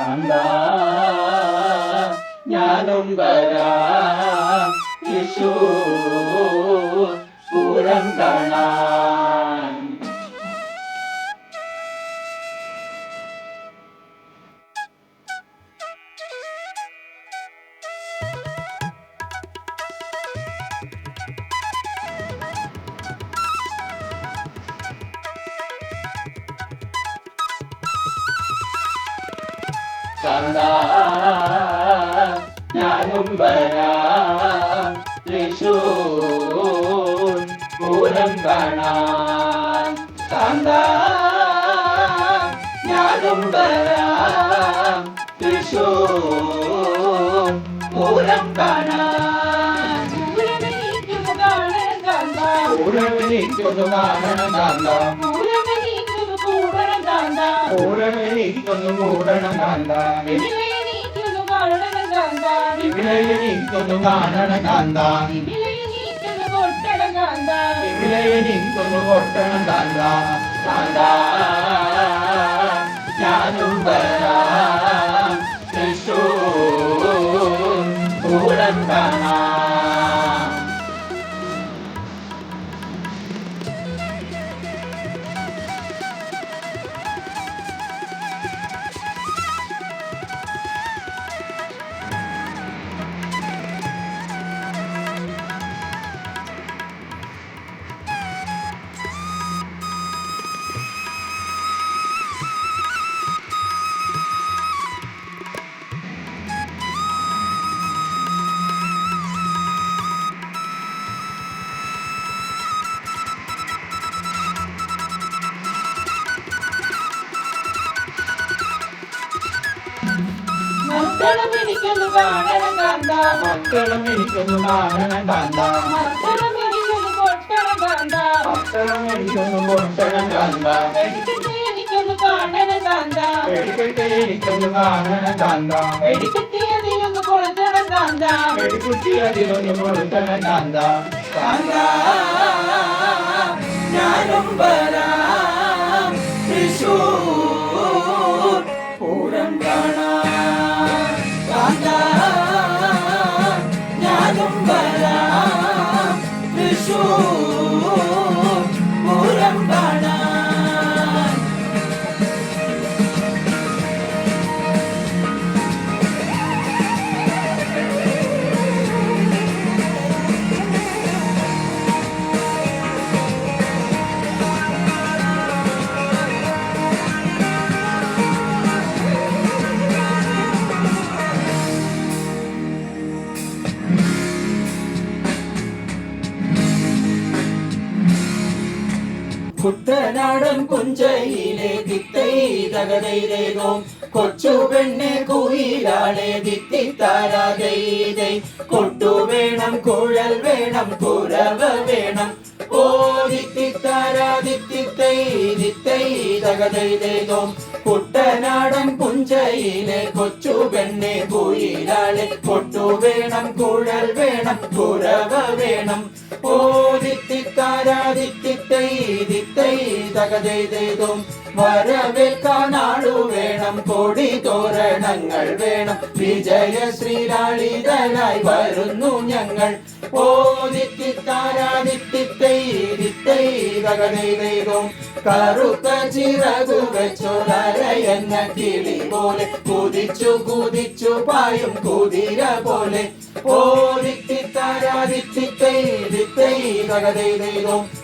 കണ്ടാ ഞാനും വരാം. യേശു കണ്ടാ ഞാനും വരാം. തൃശൂർ പൂരം കാണാൻ കണ്ട ഞാനും വരാം. തൃശൂർ പൂരം കാണാൻ. പൂരം കാണണം കൂടണം കണ്ട ഇവിടെ എനിക്കൊന്നു കാണണം കണ്ട ഇവിടെ എനിക്കൊന്നു കൊട്ടണം കണ്ട കണ്ട ഞാനും വരാം യേശു പൂരം കാണാം. എനിക്കൊന്ന് കാണണം കണ്ട മക്കളും ഇരിക്കുന്നു കാണണം കണ്ട മക്കളും ഇരിക്കുന്നു പൊട്ടണം കണ്ട മക്കളും ഇരിക്കുന്നു പൊട്ടണം കണ്ട വെടിക്കെട്ട് എനിക്കൊന്ന് കാണണം കണ്ട വെടിക്കെട്ട് ഇരിക്കുന്നു കാണണം കണ്ട വെടിക്കെട്ടി അതിലൊന്ന് കൊളുത്തണം കണ്ട വെടിക്കുട്ടി അതിലൊന്ന് കൊടുക്കണം കണ്ട കണ്ട ഞാനും വരാം. തൃശൂർ കുട്ടനാടൻ പുഞ്ചയിലെ തിത്തൈ തകതൈതേകോം കൊച്ചു പെണ്ണെ കുയിലാളെ ദിത്തിത്താരാതൈതൈ കൊട്ടു വേണം കുഴൽ വേണം കുരവ വേണം. ഓ ദിത്തിത്താരാ ദിത്തിത്തൈ ദിത്തൈ തകതൈതേകോം കുട്ടനാടൻ പുഞ്ചയിലെ കൊച്ചു പെണ്ണെ കുയിലാളെ കൊട്ടു വേണം കുഴൽ വേണം കുരവ വേണം. ഓ ദിത്തിത്താരാ ദിത്തിത്തൈ ദിത്തൈ തകതൈതേതും വരവേൽക്കാനാളു വേണം. കൊടി തോരണങ്ങൾ വേണം. വിജയ ശ്രീലാളിതനായി വരുന്നു ഞങ്ങൾ. ഓ തകതൈതേതും കറുത്ത ചിറകു വെച്ചൊരയന്ന കിളി പോലെ. കുതിച്ചു കുതിച്ചു പായും കുതിര പോലെ. ഓ തകതൈതൈതും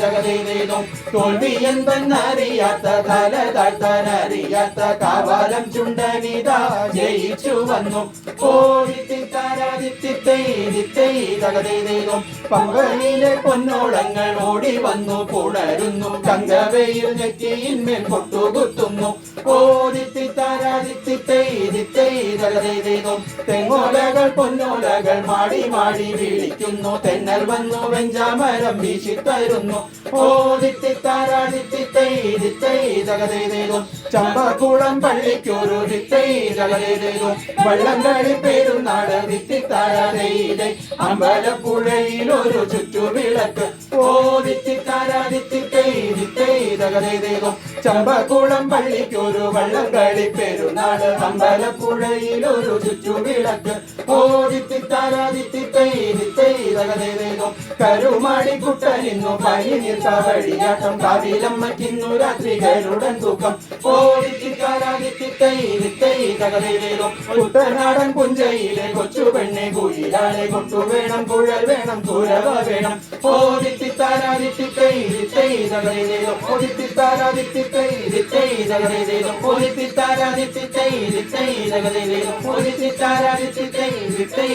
തകതൈതൈതും തോൽവി എന്തെന്നറിയാത്ത തല തട്ടനറിയാത്ത കാവാലം ചുണ്ടനിതാ ജയിച്ചു വന്നു. ഓ ദിത്തിത്താരാ ദിത്തിത്തൈ ദിത്തൈ തകതൈതൈതും പമ്പയിലെ പൊന്നോളങ്ങൾ ഓടി വന്നു. പുണരുന്നു കങ്കവയിൽ നെറ്റിയിന്മേൽ പൊട്ടുകുത്തുന്നു. തെങ്ങോലകൾ പൊന്നോലകൾ മാടി മാടി വിളിക്കുന്നു. തെന്നൽ വന്നു വെഞ്ചാമരം വീശി തരുന്നു. ഓതിത്തി താരാതിത്തി ദിത്തിത്തൈ ദിത്തൈ തകതേതേതും ചമ്പക്കുളം പള്ളിക്കൊരു ദിത്തൈ തകതേതേതും വള്ളംകളി പെരുന്നാട് ദിത്തിത്താരാതൈതൈ അമ്പലപ്പുഴയിൽ ഒരു ചുറ്റുവിളക്ക്. ഓ തകതേതേതും ചമ്പക്കുളം പള്ളിക്കൊരു വള്ളംകളി പെരുന്നാട് അമ്പലപ്പുഴയിലൊരു ചുറ്റുവിളക്ക്. ഓ ദിത്തിത്താരാദിത്തിത്തൈ ദിത്തൈ തകതേതേതും കരുമാടിക്കുട്ടൻ ഇന്നു പനി നിർത്ത വഴിയാട്ടം കാവിലമ്മയ്ക്കിന്നു രാത്രി കരുടൻ തൂക്കം. ഓ ദിത്തിത്താരാദിത്തിത്തൈ ദിത്തൈ തകതേതേതും കുട്ടനാടൻ പുഞ്ചയിലെ കൊച്ചു പെണ്ണെ കുയിലാളെ കൊട്ടു വേണം കുഴൽ വേണം തുരവ വേണം. ഓ ദിത്തിത്താരാദിത്തിത്തൈ ദിത്തൈ തകതേതേതും ഓ ദിത്തിത്താരാദിത്തിത്തൈ ദിത്തൈ ദിത്തിത്താരാദിത്തിത്തൈ ദിത്തൈ